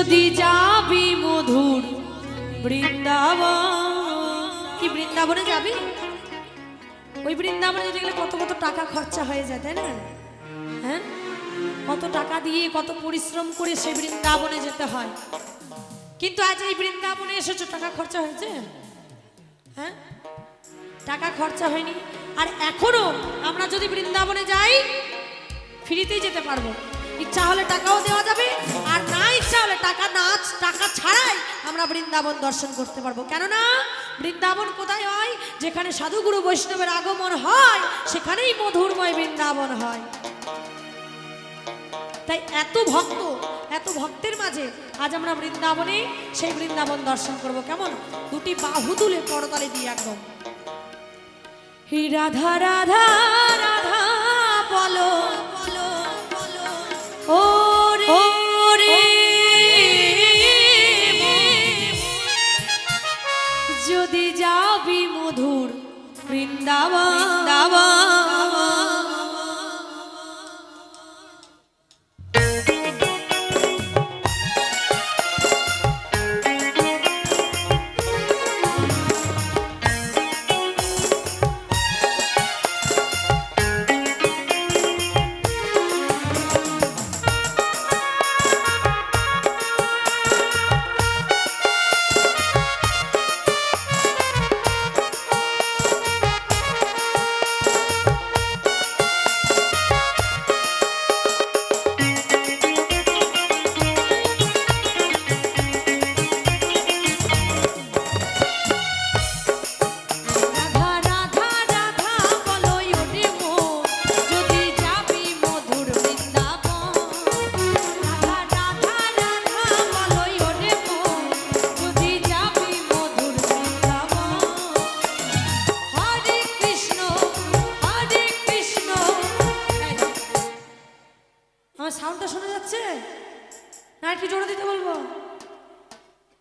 যদি যাবি মধুর বৃন্দাবন। কি, বৃন্দাবনে যাবি? ওই বৃন্দাবনে যেতে গেলে কত কত টাকা খরচা হয়ে যায়, তাই না? হ্যাঁ? কত টাকা দিয়ে কত পরিশ্রম করে সেই বৃন্দাবনে যেতে হয়। কিন্তু আজ এই বৃন্দাবনে এসেছ, টাকা খরচা হয়েছে? হ্যাঁ? টাকা খরচা হয়নি। আর এখনও আমরা যদি বৃন্দাবনে যাই, ফ্রিতেই যেতে পারব। ইচ্ছা হলে টাকাও দেওয়া যাবে, আর না ইচ্ছা টাকা না টাকা ছাড়াই আমরা বৃন্দাবন দর্শন করতে পারব। কেননা বৃন্দাবন কোথায় হয়? যেখানে সাধুগুরু বৈষ্ণবের আগমন হয়, সেখানেই মধুরময় বৃন্দাবন হয়। তাই এত ভক্ত, এত ভক্তের মাঝে আজ আমরা বৃন্দাবনে সেই বৃন্দাবন দর্শন করব। কেমন? দুটি বাহু তুলে করতালে দিয়ে একদম। হি রাধা রাধা রাধা বলো বলো বলো। ও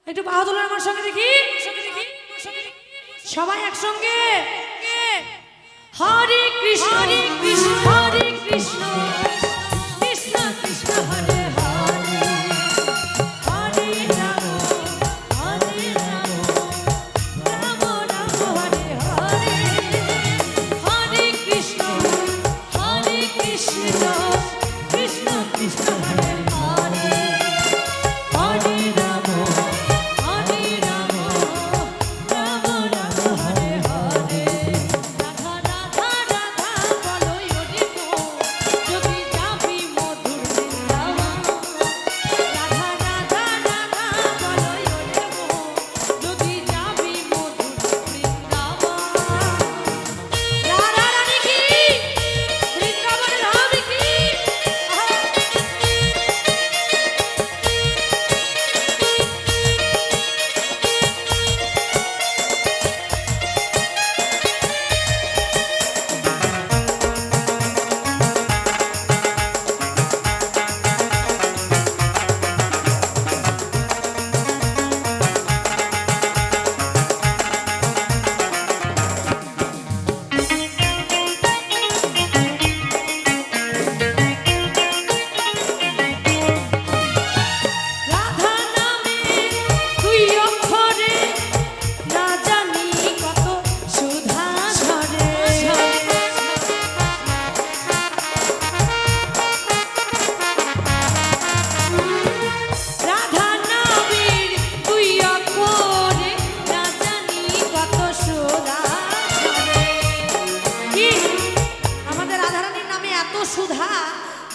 একটু বাহু তোলার আমার সঙ্গে দেখি। সবাই একসঙ্গে। হরে কৃষ্ণ। হরে কৃষ্ণ।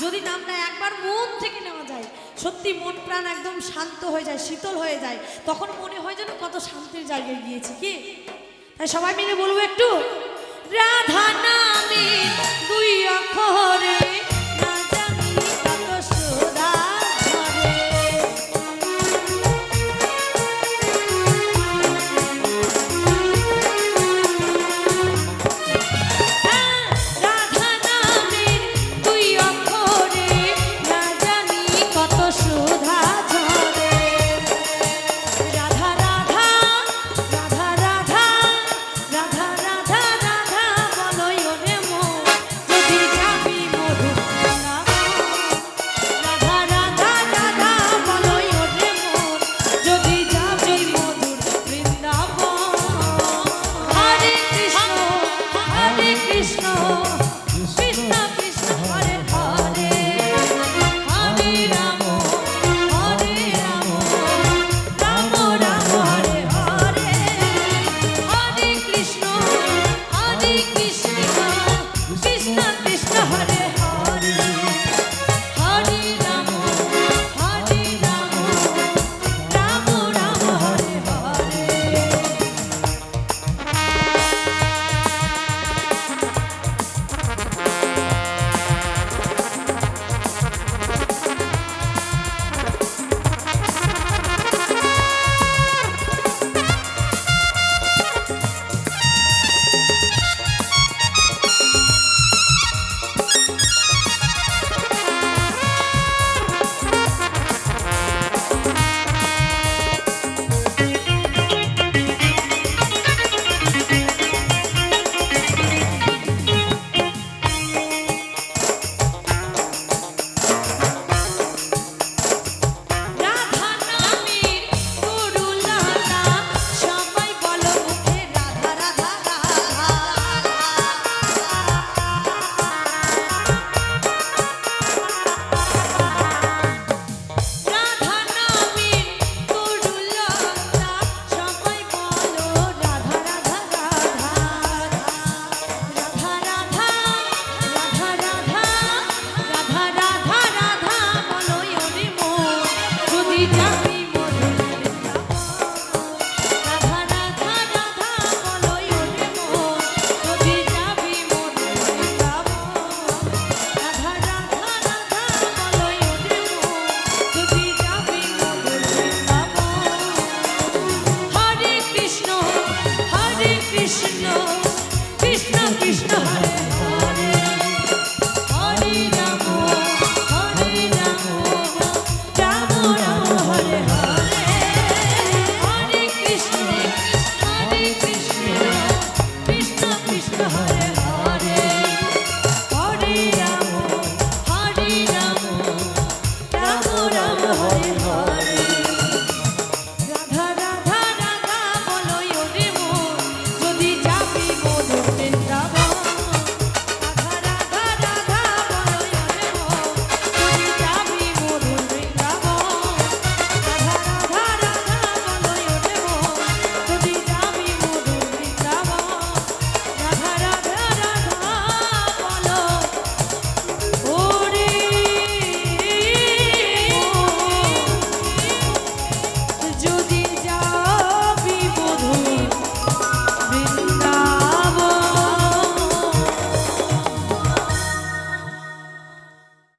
যদি নামটা একবার মন থেকে নেওয়া যায়, সত্যি মন প্রাণ একদম শান্ত হয়ে যায়, শীতল হয়ে যায়, তখন মনে হয় যেন কত শান্তির জায়গায় গিয়েছি, কি? তাই সবাই মিলে বলব একটু। রাধা নামে দুই অক্ষরে। show.